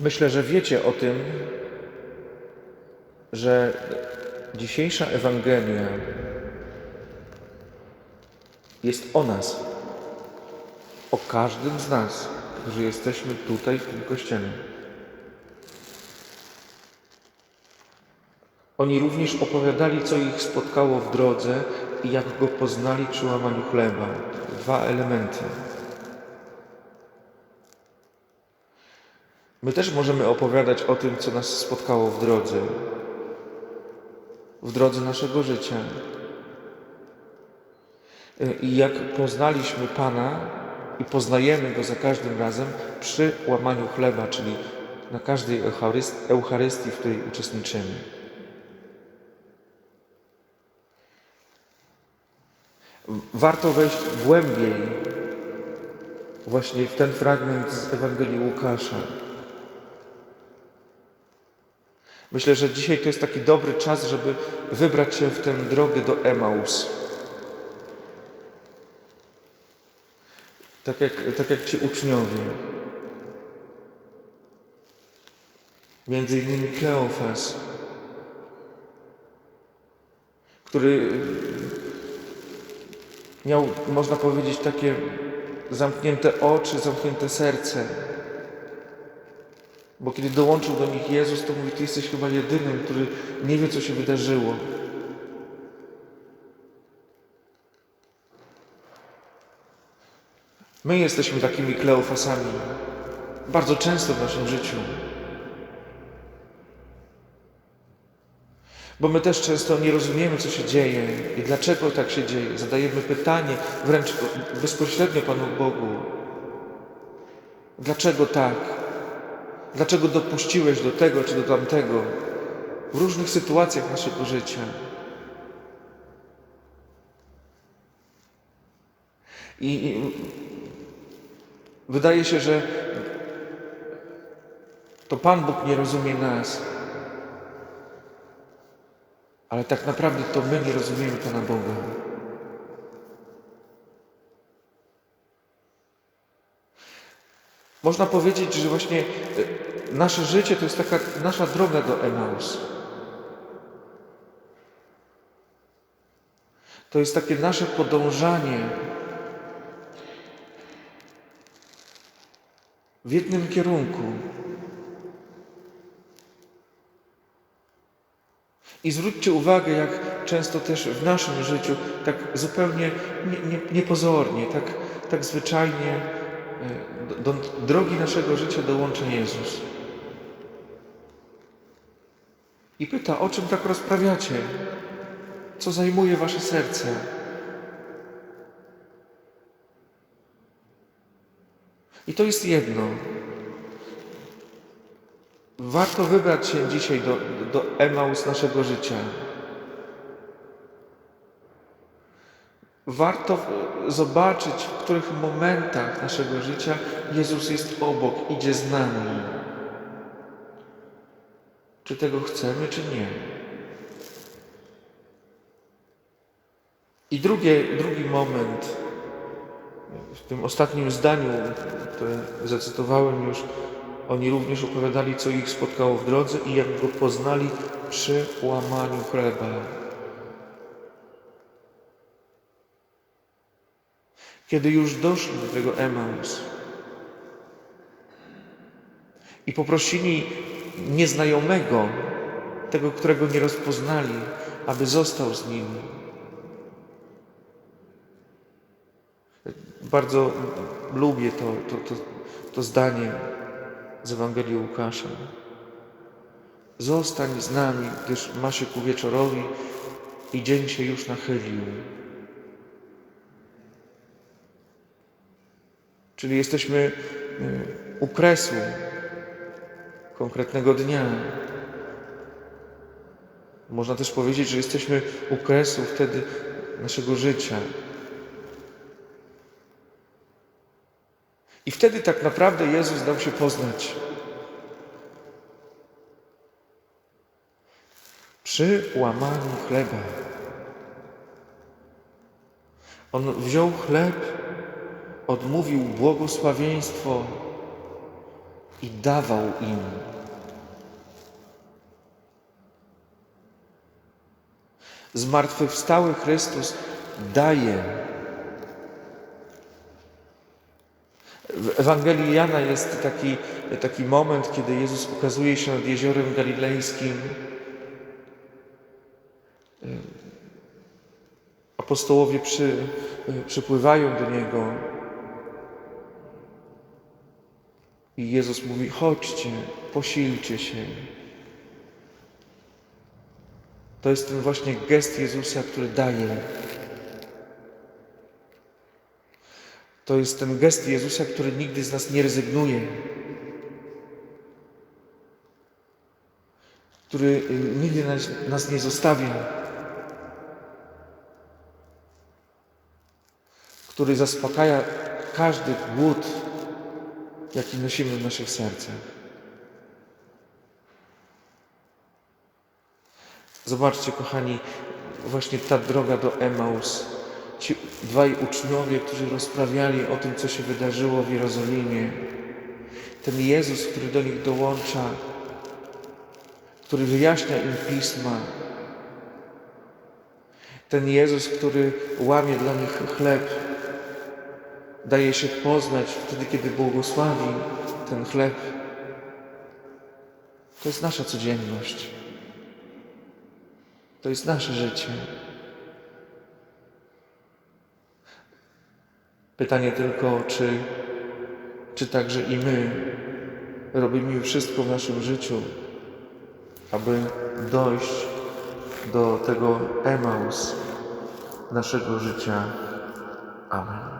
Myślę, że wiecie o tym, że dzisiejsza Ewangelia jest o nas, o każdym z nas, którzy jesteśmy tutaj w tym kościele. Oni również opowiadali, co ich spotkało w drodze i jak go poznali przy łamaniu chleba. Dwa elementy. My też możemy opowiadać o tym, co nas spotkało w drodze, w drodze naszego życia. I jak poznaliśmy Pana i poznajemy Go za każdym razem przy łamaniu chleba, czyli na każdej Eucharyst- Eucharystii, w której uczestniczymy. Warto wejść głębiej właśnie w ten fragment z Ewangelii Łukasza. Myślę, że dzisiaj to jest taki dobry czas, żeby wybrać się w tę drogę do Emaus. Tak jak, tak jak ci uczniowie. Między innymi Kleofas, który miał, można powiedzieć, takie zamknięte oczy, zamknięte serce. Bo kiedy dołączył do nich Jezus, to mówi, Ty jesteś chyba jedynym, który nie wie, co się wydarzyło. My jesteśmy takimi kleofasami bardzo często w naszym życiu. Bo my też często nie rozumiemy, co się dzieje i dlaczego tak się dzieje. Zadajemy pytanie wręcz bezpośrednio Panu Bogu. Dlaczego tak? Dlaczego dopuściłeś do tego czy do tamtego w różnych sytuacjach naszego życia? I, wydaje się, że to Pan Bóg nie rozumie nas. Ale tak naprawdę to my nie rozumiemy Pana Boga. Można powiedzieć, że właśnie e, nasze życie to jest taka nasza droga do Emaus. To jest takie nasze podążanie w jednym kierunku. I zwróćcie uwagę, jak często też w naszym życiu, tak zupełnie nie, nie, niepozornie, tak, tak zwyczajnie do, drogi naszego życia dołącza Jezus. I pyta, o czym tak rozprawiacie? Co zajmuje wasze serce? I to jest jedno. Warto wybrać się dzisiaj do, do Emaus naszego życia. Warto zobaczyć, w których momentach naszego życia Jezus jest obok, idzie z nami. Czy tego chcemy, czy nie. I drugie, drugi moment, w tym ostatnim zdaniu, które zacytowałem już, oni również opowiadali, co ich spotkało w drodze i jak go poznali przy łamaniu chleba. Kiedy już doszli do tego Emaus i poprosili nieznajomego, tego, którego nie rozpoznali, aby został z nimi. Bardzo lubię to, to, to, to zdanie z Ewangelii Łukasza. Zostań z nami, gdyż ma się ku wieczorowi i dzień się już nachylił. Czyli jesteśmy y, u kresu konkretnego dnia. Można też powiedzieć, że jesteśmy u kresu wtedy naszego życia. I wtedy tak naprawdę Jezus dał się poznać. Przy łamaniu chleba. On wziął chleb, odmówił błogosławieństwo i dawał im. Zmartwychwstały Chrystus daje. W Ewangelii Jana jest taki, taki moment, kiedy Jezus ukazuje się nad jeziorem galilejskim. Apostołowie przy, przypływają do Niego i Jezus mówi, chodźcie, posilcie się. To jest ten właśnie gest Jezusa, który daje. To jest ten gest Jezusa, który nigdy z nas nie rezygnuje. Który y, nigdy nas, nas nie zostawia. Który zaspokaja każdy głód, jaki nosimy w naszych sercach. Zobaczcie, kochani, właśnie ta droga do Emaus. Ci dwaj uczniowie, którzy rozprawiali o tym, co się wydarzyło w Jerozolimie. Ten Jezus, który do nich dołącza, który wyjaśnia im pisma. Ten Jezus, który łamie dla nich chleb, daje się poznać wtedy, kiedy błogosławi ten chleb. To jest nasza codzienność. To jest nasze życie. Pytanie tylko, czy, czy także i my robimy wszystko w naszym życiu, aby dojść do tego Emaus naszego życia. Amen.